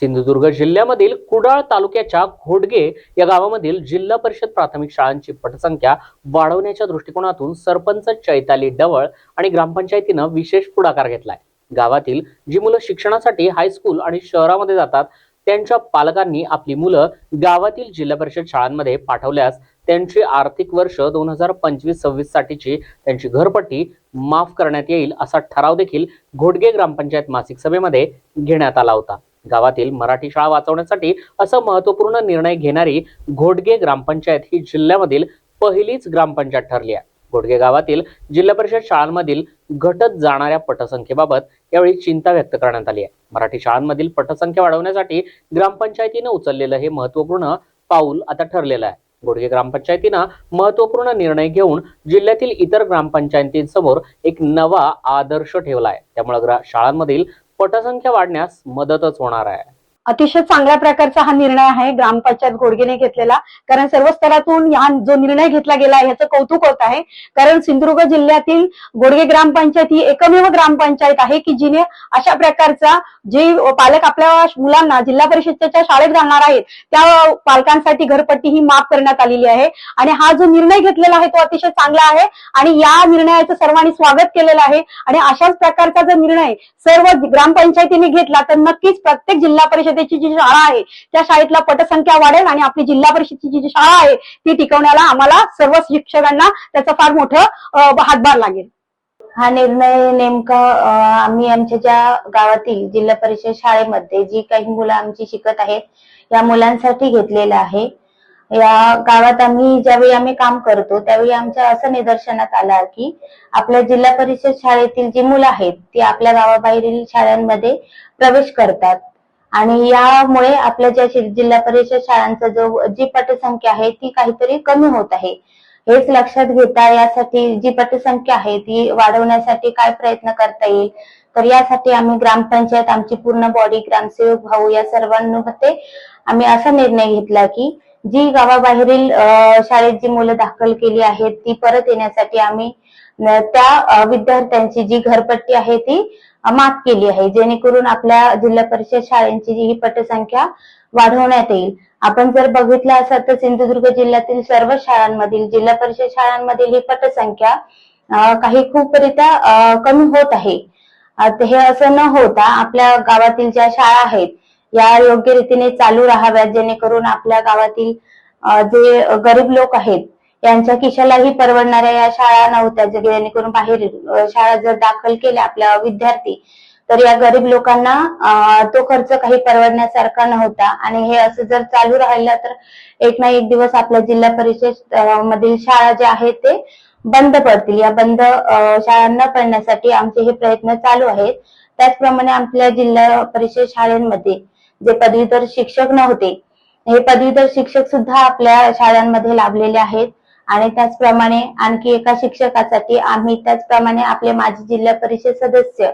सिंधुदुर्ग जिल्ह्यामधील कुडाळ तालुक्याच्या घोडगे या गावामधील जिल्हा परिषद प्राथमिक शाळांची पटसंख्या वाढवण्याच्या दृष्टिकोनातून सरपंच चैताली डवळ आणि ग्रामपंचायतीनं विशेष पुढाकार घेतलाय. गावातील जी मुलं शिक्षणासाठी हायस्कूल आणि शहरामध्ये जातात त्यांच्या पालकांनी आपली मुलं गावातील जिल्हा परिषद शाळांमध्ये पाठवल्यास त्यांची आर्थिक वर्ष दोन हजार पंचवीस सव्वीस साठीची त्यांची घरपट्टी माफ करण्यात येईल असा ठराव देखील घोडगे ग्रामपंचायत मासिक सभेमध्ये घेण्यात आला होता. गावातील मराठी शाळा वाचवण्यासाठी असा महत्त्वपूर्ण निर्णय घेणारी घोडगे ग्रामपंचायत ही जिल्ह्यामधील पहिलीच ग्रामपंचायत ठरली आहे. घोडगे गावातील जिल्हा परिषद शाळांमधील घटत जाणाऱ्या पटसंख्येबाबत यावेळी चिंता व्यक्त करण्यात आली आहे. मराठी शाळांमधील पटसंख्या वाढवण्यासाठी ग्रामपंचायतीनं उचललेलं हे महत्त्वपूर्ण पाऊल आता ठरलेलं आहे. घोडगे ग्रामपंचायतीनं महत्त्वपूर्ण निर्णय घेऊन जिल्ह्यातील इतर ग्रामपंचायतींसमोर एक नवा आदर्श ठेवला आहे. त्यामुळे ग्रा- शाळांमधील पटसंख्या वाढण्यास मदतच होणार आहे. अतिशय चांगल्या प्रकारचा हा निर्णय आहे ग्रामपंचायत घोडगेने घेतलेला. कारण सर्व स्तरातून हा जो निर्णय घेतला गेला आहे याचं कौतुक होत आहे. कारण सिंधुदुर्ग जिल्ह्यातील घोडगे ग्रामपंचायत ही एकमेव ग्रामपंचायत आहे की जिने अशा प्रकारचा जे पालक आपल्या मुलांना जिल्हा परिषदेच्या शाळेत घालणार आहेत त्या पालकांसाठी घरपट्टी ही माफ करण्यात आलेली आहे. आणि हा जो निर्णय घेतलेला आहे तो अतिशय चांगला आहे. आणि या निर्णयाचं सर्वांनी स्वागत केलेलं आहे. आणि अशाच प्रकारचा जर निर्णय सर्व ग्रामपंचायतीने घेतला तर नक्कीच प्रत्येक जिल्हा परिषद परिषदेची जी शाळा आहे त्या शाळेतला पटसंख्या वाढेल आणि आपली जिल्हा परिषदेची जी शाळा आहे ती टिकवण्याला आम्हाला सर्व शिक्षकांना त्याचा फार मोठं हातभार लागेल. हा निर्णय नेमका आम्ही आमच्या ज्या गावातील जिल्हा परिषद शाळेमध्ये जी काही मुलं आमची शिकत आहेत या मुलांसाठी घेतलेला आहे. या गावात आम्ही ज्यावेळी आम्ही काम करतो त्यावेळी आमच्या असं निदर्शनात आलं की आपल्या जिल्हा परिषद शाळेतील जी मुलं आहेत ती आपल्या गावाबाहेरील शाळांमध्ये प्रवेश करतात. आणि यामुळे आपल्या ज्या शि- जिल्हा परिषद शाळांचा जो जी पटसंख्या आहे ती काहीतरी कमी होत आहे. हेच लक्षात घेता यासाठी जी पटसंख्या आहे ती वाढवण्यासाठी काय प्रयत्न करता येईल? तर यासाठी आम्ही ग्रामपंचायत आमची पूर्ण बॉडी ग्रामसेवक भाऊ या सर्वांमध्ये आम्ही असा निर्णय घेतला की जी गावाबाहेरील शाळेत जी मुलं दाखल केली आहेत ती परत येण्यासाठी आम्ही त्या विद्यार्थ्यांची जी घरपट्टी आहे ती माफ केली आहे. जेणेकरून आपल्या जिल्हा परिषद शाळेंची जी ही पटसंख्या वाढवण्यात येईल. आपण जर बघितलं असाल तर सिंधुदुर्ग जिल्ह्यातील सर्व शाळांमधील जिल्हा परिषद शाळांमधील ही पटसंख्या काही खूपरित्या कमी होत आहे. आता हे असं न होता आपल्या गावातील ज्या शाळा आहेत या योग्य रीतीने चालू राहाव्यात जेणेकरून आपल्या गावातील जे गरीब लोक आहेत यांच्या खिशालाही परवडणाऱ्या या शाळा नव्हत्या जेणेकरून बाहेर शाळा जर दाखल केल्या आपल्या विद्यार्थी तर या गरीब लोकांना तो खर्च काही परवडण्यासारखा नव्हता. आणि हे असं जर चालू राहिलं तर एक ना एक दिवस आपल्या जिल्हा परिषद मधील शाळा ज्या आहेत ते बंद पडतील. या बंद शाळांना शाळा न पडण्यासाठी आमचे हे प्रयत्न चालू आहेत. त्याचप्रमाणे आपल्या जिल्हा परिषद शाळेमध्ये जे पदवीधर शिक्षक नव्हते हे पदवीधर शिक्षक सुद्धा आपल्या शाळांमध्ये लाभलेले आहेत. आणि त्याचप्रमाणे आणखी एका शिक्षकासाठी आम्ही त्याचप्रमाणे आपले माजी जिल्हा परिषद सदस्य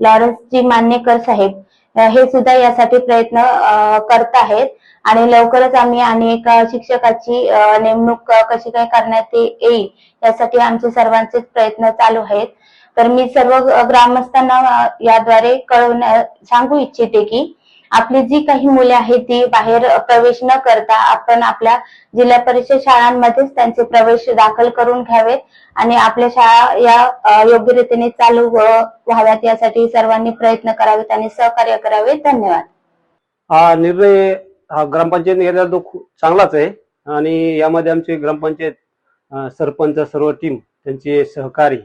लॉरन्सजी मान्यकर साहेब हे सुद्धा यासाठी प्रयत्न करत आहेत. आणि लवकरच आम्ही आणि एका शिक्षकाची नेमणूक कशी काय करण्यात येईल यासाठी आमचे सर्वांचेच प्रयत्न चालू आहेत. तर मी सर्व ग्रामस्थांना याद्वारे कळवण्या सांगू इच्छिते की आपली जी काही मुले आहेत ती बाहेर प्रवेश न करता आपण आपल्या जिल्हा परिषद शाळांमध्येच त्यांचे प्रवेश दाखल करून घ्यावेत आणि आपल्या शाळा या योग्य रीतीने चालू व्हाव्यात यासाठी सर्वांनी प्रयत्न करावेत आणि सहकार्य करावे. धन्यवाद. हा निर्णय हा ग्रामपंचायत निर्णय तो खूप चांगलाच आहे. आणि यामध्ये आमचे ग्रामपंचायत सरपंच सर्व टीम त्यांचे सहकारी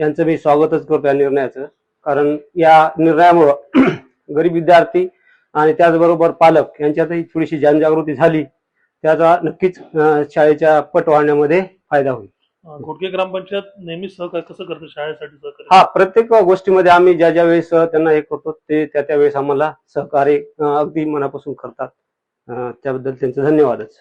यांचं मी स्वागतच करतो या निर्णयाचं. कारण या निर्णयामुळं गरीब विद्यार्थी आणि त्याचबरोबर पालक यांच्यातही थोडीशी जनजागृती झाली त्याचा नक्कीच शाळेच्या पट वाढण्यामध्ये फायदा होईल. घोटके ग्रामपंचायत नेहमीच सहकार्य कसं करते? शाळेसाठी सहकार्य? हा प्रत्येक गोष्टीमध्ये आम्ही ज्या ज्या वेळेस त्यांना हे करतो ते त्या त्या वेळेस आम्हाला सहकार्य अगदी मनापासून करतात. त्याबद्दल त्यांचे धन्यवादच.